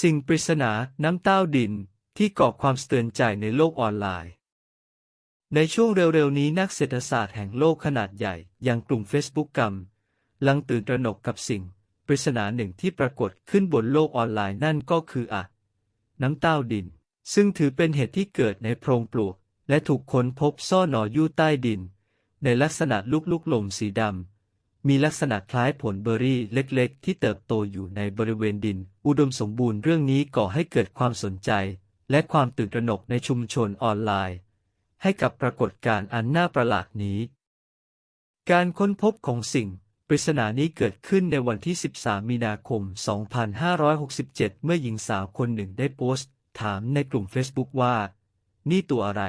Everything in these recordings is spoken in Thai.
สิ่งปริศนาน้ำเต้าดินที่ก่อความสะเตือนใจในโลกออนไลน์ ในช่วงเร็วๆนี้นักเศรษฐศาสตร์แห่งโลกขนาดใหญ่ อย่างกลุ่ม Facebook กรรมลังตื่นตระหนกกับสิ่ง ปริศนาหนึ่งที่ปรากฏขึ้นบนโลกออนไลน์นั่นก็คืออะ น้ำเต้าดิน ซึ่งถือเป็นเหตุที่เกิดในโพรงปลวก และถูกค้นพบซ่อนหนอยู่ใต้ดิน ในลักษณะลูกๆลมสีดำ มีลักษณะคล้ายผลเบอร์รี่เล็กๆ ที่เติบโตอยู่ในบริเวณดิน อุดมสมบูรณ์เรื่องนี้ก่อให้เกิดความสนใจ และความตื่นตระหนกในชุมชนออนไลน์ ให้กับปรากฏการณ์อันน่าประหลาดนี้ การค้นพบของสิ่งปริศนานี้เกิดขึ้นในวันที่ 13 มีนาคม 2567 เมื่อหญิงสาวคนหนึ่งได้โพสต์ ถามในกลุ่ม Facebook ว่า นี่ตัวอะไร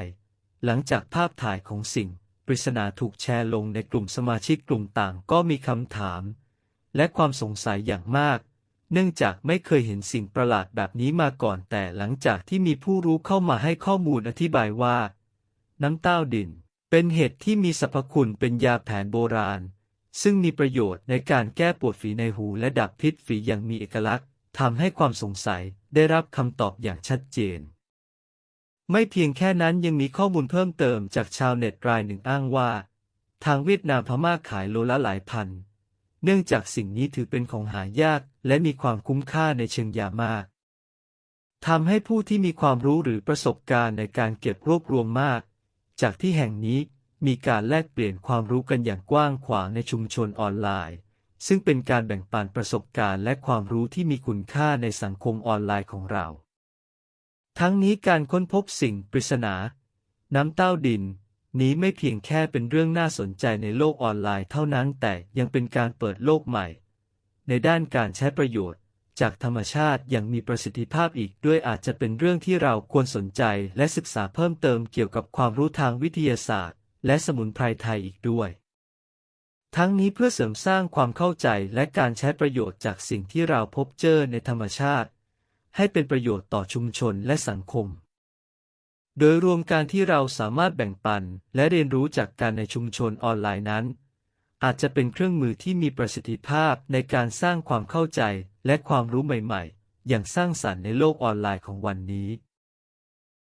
หลังจากภาพถ่ายของสิ่ง ปริศนาถูกแชร์ลงในกลุ่มสมาชิกกลุ่มต่างก็มีคำถาม และความสงสัยอย่างมาก เนื่องจากไม่เคยเห็นสิ่งประหลาดแบบนี้มาก่อนแต่หลังจากที่มีผู้รู้เข้ามาให้ข้อมูลอธิบายว่า น้ำเต้าดิน เป็นเห็ดที่มีสรรพคุณเป็นยาแผนโบราณ ซึ่งมีประโยชน์ในการแก้ปวดฝีในหูและดับพิษฝีอย่างมีเอกลักษณ์ทำให้ความสงสัยได้รับคำตอบอย่างชัดเจน ไม่เพียงแค่นั้นยังมีข้อมูลเพิ่มเติมจากชาวเน็ตรายหนึ่งอ้างว่า ทางเวียดนามพม่าขายโลละหลายพัน เนื่องจากสิ่งนี้ถือเป็นของหายากและมีความคุ้มค่าในเชิงยามากทำให้ผู้ที่มีความรู้หรือประสบการณ์ในการเก็บรวบรวมมาก จากที่แห่งนี้มีการแลกเปลี่ยนความรู้กันอย่างกว้างขวางในชุมชนออนไลน์ ซึ่งเป็นการแบ่งปันประสบการณ์และความรู้ที่มีคุณค่าในสังคมออนไลน์ของเรา ทั้งนี้การค้นพบสิ่งปริศนา น้ำเต้าดิน นี้ไม่เพียงแค่เป็นเรื่องน่าสนใจในโลกออนไลน์เท่านั้นแต่ยังเป็นการเปิดโลกใหม่ ในด้านการใช้ประโยชน์ จากธรรมชาติอย่างมีประสิทธิภาพอีกด้วยอาจจะเป็นเรื่องที่เราควรสนใจและศึกษาเพิ่มเติมเกี่ยวกับความรู้ทางวิทยาศาสตร์ และสมุนไพรไทยอีกด้วยทั้งนี้เพื่อเสริมสร้างความเข้าใจและการใช้ประโยชน์จากสิ่งที่เราพบเจอในธรรมชาติ ให้เป็นประโยชน์ต่อชุมชนและสังคม โดยรวมการที่เราสามารถแบ่งปันและเรียนรู้จากการในชุมชนออนไลน์นั้น อาจจะเป็นเครื่องมือที่มีประสิทธิภาพในการสร้างความเข้าใจและความรู้ใหม่ ๆ อย่างสร้างสรรค์ในโลกออนไลน์ของวันนี้